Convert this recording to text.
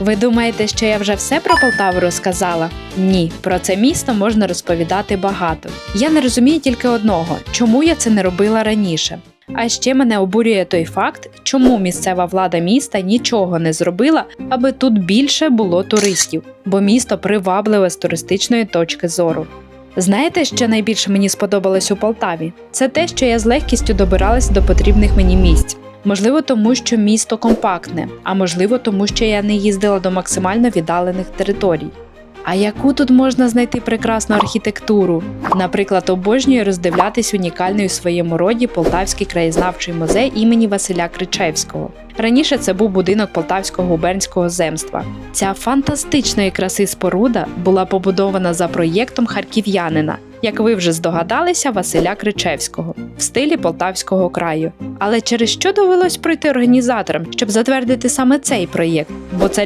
Ви думаєте, що я вже все про Полтаву розказала? Ні, про це місто можна розповідати багато. Я не розумію тільки одного, чому я це не робила раніше. А ще мене обурює той факт, чому місцева влада міста нічого не зробила, аби тут більше було туристів, бо місто привабливе з туристичної точки зору. Знаєте, що найбільше мені сподобалось у Полтаві? Це те, що я з легкістю добиралась до потрібних мені місць. Можливо, тому що місто компактне, а можливо, тому що я не їздила до максимально віддалених територій. А яку тут можна знайти прекрасну архітектуру? Наприклад, обожнюю роздивлятись унікальний у своєму роді Полтавський краєзнавчий музей імені Василя Кричевського. Раніше це був будинок Полтавського губернського земства. Ця фантастичної краси споруда була побудована за проєктом харків'янина, як ви вже здогадалися, Василя Кричевського в стилі Полтавського краю. Але через що довелось пройти організаторам, щоб затвердити саме цей проєкт? Бо це